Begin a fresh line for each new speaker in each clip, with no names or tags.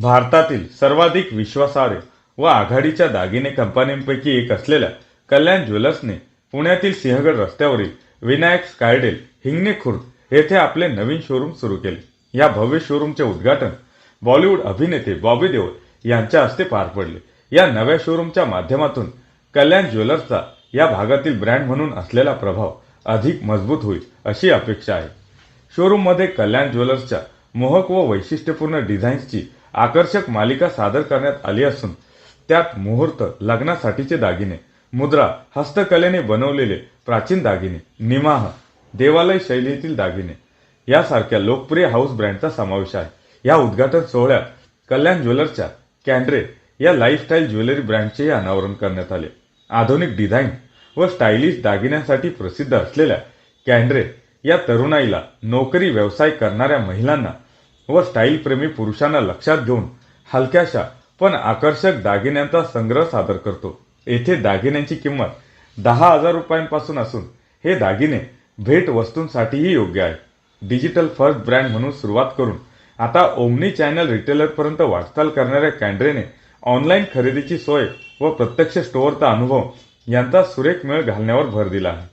भारतातील सर्वाधिक विश्वासार्ह व आघाडीच्या दागिने कंपन्यांपैकी एक असलेल्या कल्याण ज्वेलर्सने पुण्यातील सिंहगड रस्त्यावरील विनायक स्कायडेल हिंगणे खुर्द येथे आपले नवीन शोरूम सुरू केले. या भव्य शोरूमचे उद्घाटन बॉलिवूड अभिनेते बॉबी देओल यांच्या हस्ते पार पडले. या नव्या शोरूमच्या माध्यमातून कल्याण ज्वेलर्सचा या भागातील ब्रँड म्हणून असलेला प्रभाव अधिक मजबूत होईल अशी अपेक्षा आहे. शोरूममध्ये कल्याण ज्वेलर्सच्या मोहक व वैशिष्ट्यपूर्ण डिझाईन्सची आकर्षक मालिका सादर करण्यात आली असून त्यात मुहूर्त लग्नासाठीचे दागिने मुद्रा हस्तकलेने बनवलेले प्राचीन दागिने निमाह देवालय शैलीतील दागिने यासारख्या लोकप्रिय हाऊस ब्रँडचा समावेश आहे. या उद्घाटन सोहळ्यात कल्याण ज्वेलर्सच्या कॅन्ड्रे या लाईफस्टाईल ज्वेलरी ब्रँडचेही अनावरण करण्यात आले. आधुनिक डिझाईन व स्टायलिश दागिन्यांसाठी प्रसिद्ध असलेल्या कॅन्ड्रे या तरुणाईला नोकरी व्यवसाय करणाऱ्या महिलांना व स्टाईलप्रेमी पुरुषांना लक्षात घेऊन हलक्याशा पण आकर्षक दागिन्यांचा संग्रह सादर करतो. येथे दागिन्यांची किंमत दहा हजार रुपयांपासून असून हे दागिने भेट वस्तूंसाठीही योग्य आहे. डिजिटल फर्स्ट ब्रँड म्हणून सुरुवात करून आता ओमनी चॅनल रिटेलरपर्यंत वाटचाल करणाऱ्या कॅन्ड्रेने ऑनलाईन खरेदीची सोय व प्रत्यक्ष स्टोअरचा अनुभव यांचा सुरेख मेळ घालण्यावर भर दिला आहे.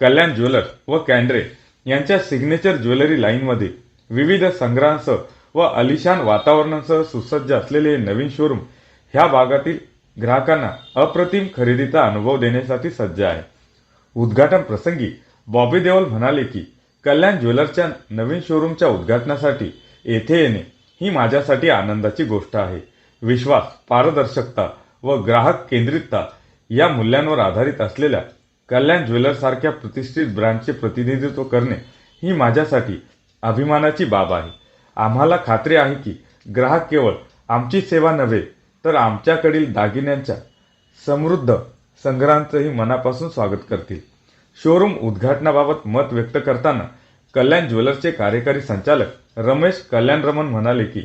कल्याण ज्वेलर्स व कॅन्ड्रे यांच्या सिग्नेचर ज्वेलरी लाईनमध्ये विविध संग्रहांसह व अलिशान वातावरणासह सुसज्ज असलेले नवीन शोरूम ह्या भागातील ग्राहकांना अप्रतिम खरेदीचा अनुभव देण्यासाठी सज्ज आहे. उद्घाटन प्रसंगी बॉबी देओल म्हणाले की कल्याण ज्वेलर्सच्या नवीन शोरूमच्या उद्घाटनासाठी येथे येणे ही माझ्यासाठी आनंदाची गोष्ट आहे. विश्वास पारदर्शकता व ग्राहक केंद्रितता या मूल्यांवर आधारित असलेल्या कल्याण ज्वेलर्ससारख्या प्रतिष्ठित ब्रँडचे प्रतिनिधित्व करणे ही माझ्यासाठी अभिमानाची बाब आहे. आम्हाला खात्री आहे की ग्राहक केवळ आमची सेवा नव्हे तर आमच्याकडील दागिन्यांच्या समृद्ध संग्रहांचंही मनापासून स्वागत करतील. शोरूम उद्घाटनाबाबत मत व्यक्त करताना कल्याण ज्वेलर्सचे कार्यकारी संचालक रमेश कल्याण रमन म्हणाले की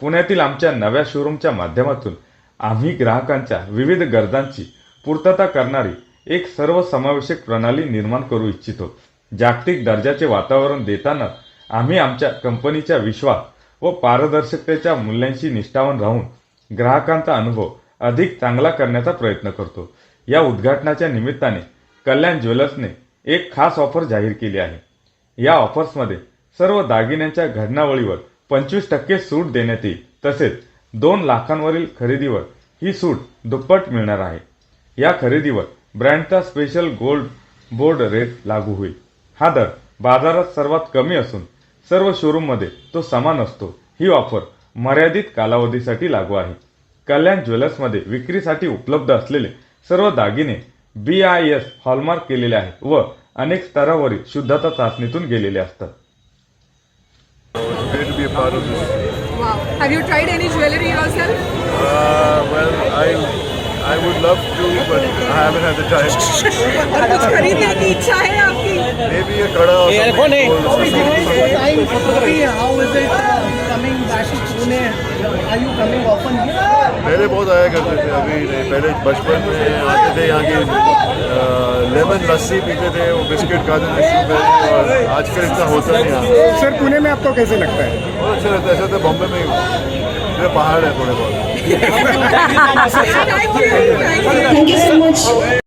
पुण्यातील आमच्या नव्या शोरूमच्या माध्यमातून आम्ही ग्राहकांच्या विविध गरजांची पूर्तता करणारी एक सर्वसमावेशक प्रणाली निर्माण करू इच्छितो. जागतिक दर्जाचे वातावरण देताना आम्ही आमच्या कंपनीच्या विश्वास व पारदर्शकतेच्या मूल्यांशी निष्ठावान राहून ग्राहकांचा अनुभव अधिक चांगला करण्याचा प्रयत्न करतो. या उद्घाटनाच्या निमित्ताने कल्याण ज्वेलर्सने एक खास ऑफर जाहीर केली आहे. या ऑफर्समध्ये सर्व दागिन्यांच्या घडणावळीवर पंचवीस टक्के सूट देण्यात येईल. तसेच दोन लाखांवरील खरेदीवर ही सूट दुप्पट मिळणार आहे. या खरेदीवर ब्रँडचा स्पेशल गोल्ड बोर्ड रेट लागू होईल. हा दर बाजारात सर्वात कमी असून सर्व शोरूममध्ये तो समान असतो ही ऑफर मर्यादित कालावधीसाठी लागू आहे कल्याण ज्वेलर्समध्ये विक्रीसाठी उपलब्ध असलेले सर्व दागिने बी आय एस हॉलमार्क केलेले आहेत व अनेक स्तरावरील शुद्धता चाचणीतून गेलेले असतात.
Wow. Have you tried any jewelry yourself?
Uh, well, I I would love to, but I haven't had the time.
और कुछ खरीदने की इच्छा है आपकी
Maybe a kada or something.
time how is it coming back to Pune? Are you coming often here?
पहले बहुत आया करते थे अभी नहीं पहले बचपन में आते थे यहाँ की लेमन लस्सी पीते थे वो बिस्किट खाते थे शुगर और आजकल इतना होता नहीं यहाँ
सर पुणे में आपको कैसे लगता है
बहुत अच्छा रहता है ऐसा तो बॉम्बे में ही हूँ। ये पहाड़ है थोड़े बहुत
थैंक यू थैंक यू